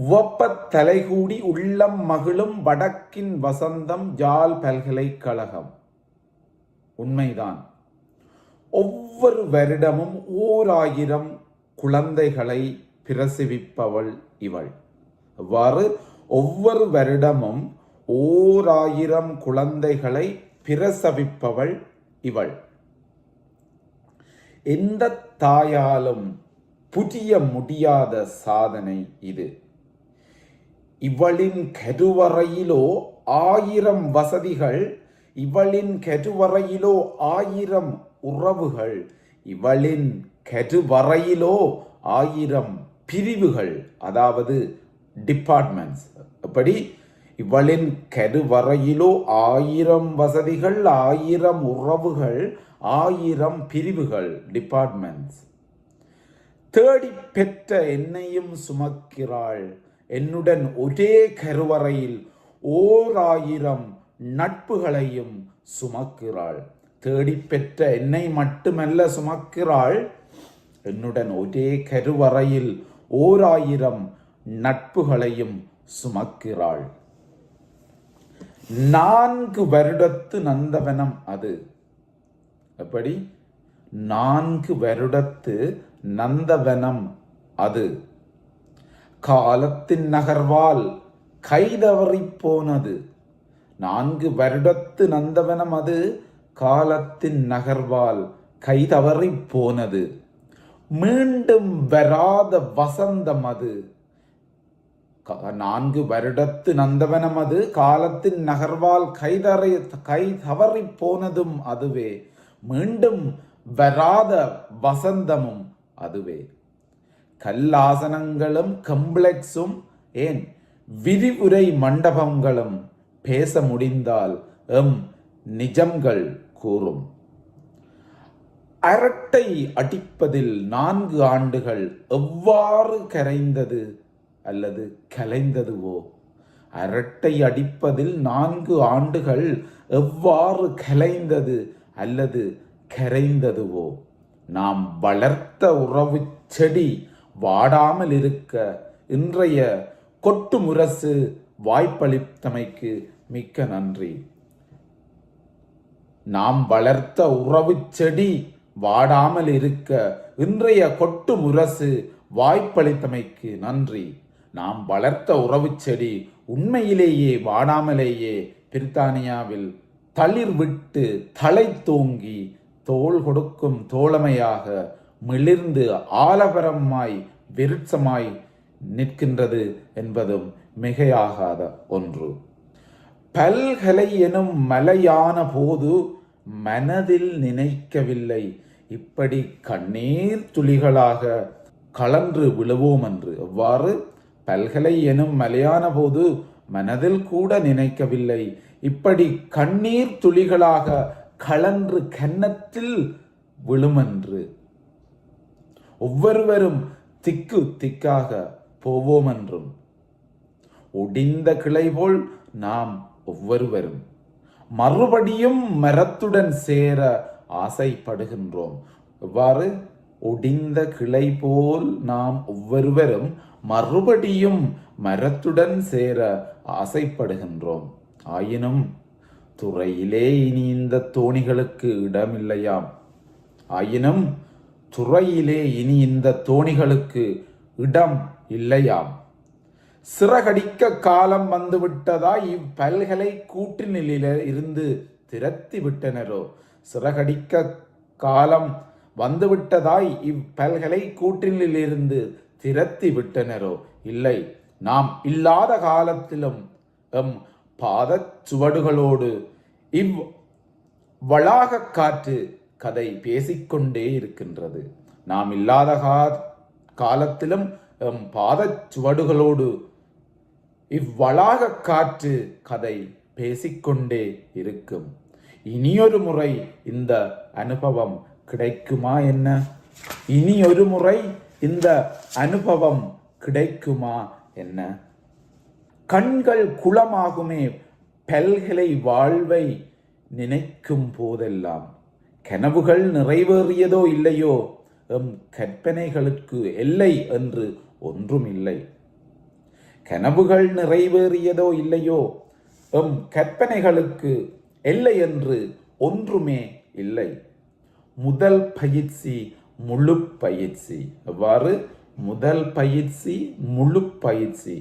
உவப்பத் தலைகூடி உள்ளம் மகிழும் வடக்கின் வசந்தம் ஜால் பல்கலைக்கழகம் உண்மைதான். ஒவ்வொரு வருடமும் ஓர் ஆயிரம் குழந்தைகளை பிரசவிப்பவள் இவள். அவ்வாறு ஒவ்வொரு வருடமும் ஓர் ஆயிரம் குழந்தைகளை பிரசவிப்பவள் இவள். எந்த தாயாலும் புரிய முடியாத சாதனை இது. இவளின் கருவறையிலோ ஆயிரம் வசதிகள் இவளின் கருவறையிலோ ஆயிரம் உறவுகள் இவளின் கருவறையிலோ ஆயிரம் பிரிவுகள் அதாவது டிபார்ட்மெண்ட்ஸ் அப்படி இவளின் கருவறையிலோ ஆயிரம் வசதிகள் ஆயிரம் உறவுகள் ஆயிரம் பிரிவுகள் டிபார்ட்மெண்ட்ஸ் தேடி பெற்ற என்னையும் சுமக்கிறாள். என்னுடன் ஒரே கருவறையில் ஓர் ஆயிரம் நட்புகளையும் சுமக்கிறாள். தேடி பெற்ற என்னை மட்டுமல்ல சுமக்கிறாள். என்னுடன் ஒரே கருவறையில் ஓர் ஆயிரம் நட்புகளையும் சுமக்கிறாள். நான்கு வருடத்து நந்தவனம் அது. எப்படி? நான்கு வருடத்து நந்தவனம் அது. காலத்தின் நகர்வால் கைதவறி போனது. நான்கு வருடத்து நந்தவனம் அது காலத்தின் நகர்வால் கைதவறி போனது. மீண்டும் வராத வசந்தம் அது க- நான்கு வருடத்து நந்தவனம் அது காலத்தின் நகர்வால் கைதறை கை தவறி போனதும் அதுவே. மீண்டும் வராத வசந்தமும் அதுவே. கல்லாசனங்களும் கம்ப்ளெக்ஸும் ஏன்? விரிவுரை மண்டபங்களும் பேச முடிந்தால் எம் நிஜங்கள் கூறும். அரட்டை அடிப்பதில் நான்கு ஆண்டுகள் எவ்வாறு கரைந்தது அல்லது கலைந்ததுவோ? அரட்டை அடிப்பதில் நான்கு ஆண்டுகள் எவ்வாறு கலைந்தது அல்லது கரைந்ததுவோ? நாம் வளர்த்த உறவு செடி வாடாமல் இருக்க இன்றைய கொட்டு முரசு வாய்ப்பளித்தமைக்கு மிக்க நன்றி. நாம் வளர்த்த உறவு செடி வாடாமல் இருக்க இன்றைய கொட்டு முரசு வாய்ப்பளித்தமைக்கு நன்றி. நாம் வளர்த்த உறவு செடி உண்மையிலேயே வாடாமலேயே பிரித்தானியாவில் தளிர் விட்டு தலை தோங்கி தோள் கொடுக்கும் தோழமையாக மிளிர்ந்து ஆலபரமாய் விருட்சமாய் நிற்கின்றது என்பதும் மிகையாகாத ஒன்று. பல்கலை எனும் மலையான போது மனதில் நினைக்கவில்லை. இப்படி கண்ணீர் துளிகளாக கலன்று விழுவோம் என்று எவ்வாறு? பல்கலை எனும் மலையான போது மனதில் கூட நினைக்கவில்லை. இப்படி கண்ணீர் துளிகளாக கலன்று கன்னத்தில் விழுமென்று. ஒவ்வொருவரும் திக்கு திக்காக போவோம் என்றும் ஒடிந்த கிளை போல் நாம் ஒவ்வொருவரும். மறுபடியும் மரத்துடன் சேர ஆசைப்படுகின்றோம். எவ்வாறு ஒடிந்த கிளை போல் நாம் ஒவ்வொருவரும் மறுபடியும் மரத்துடன் சேர ஆசைப்படுகின்றோம். ஆயினும் துறையிலே இனி இந்த தோணிகளுக்கு இடமில்லையாம். ஆயினும் துறையிலே இனி இந்த தோணிகளுக்கு இடம் இல்லையாம். சிறகடிக்க காலம் வந்துவிட்டதா இப்பல்கலை கூட்டினில இருந்து திரத்தி விட்டனரோ? சிறகடிக்க காலம் வந்துவிட்டதாய் இப்பல்கலை கூற்றினிலிருந்து திரத்தி விட்டனரோ? இல்லை நாம் இல்லாத காலத்திலும் எம் பாதச் சுவடுகளோடு இவ் வளாக காற்று கதை பேசிக்கொண்டே இருக்கின்றது. நாம் இல்லாத கா- காலத்திலும் பாதச்சுவடுகளோடு இவ்வளாக காற்று கதை பேசிக்கொண்டே இருக்கும். இனியொரு முறை இந்த அனுபவம் கிடைக்குமா என்ன? இனி ஒரு முறை இந்த அனுபவம் கிடைக்குமா என்ன? கண்கள் குளமாகுமே பல்கலை வாழ்வை நினைக்கும் போதெல்லாம். கனவுகள் நிறைவேறியதோ இல்லையோ எம் கற்பனைகளுக்கு எல்லை என்று ஒன்றும் இல்லை கனவுகள் நிறைவேறியதோ இல்லையோ எம் கற்பனைகளுக்கு எல்லை என்று ஒன்றுமே இல்லை. முதல் பயிற்சி முழு பயிற்சி. எவ்வாறு? முதல் பயிற்சி முழு பயிற்சி.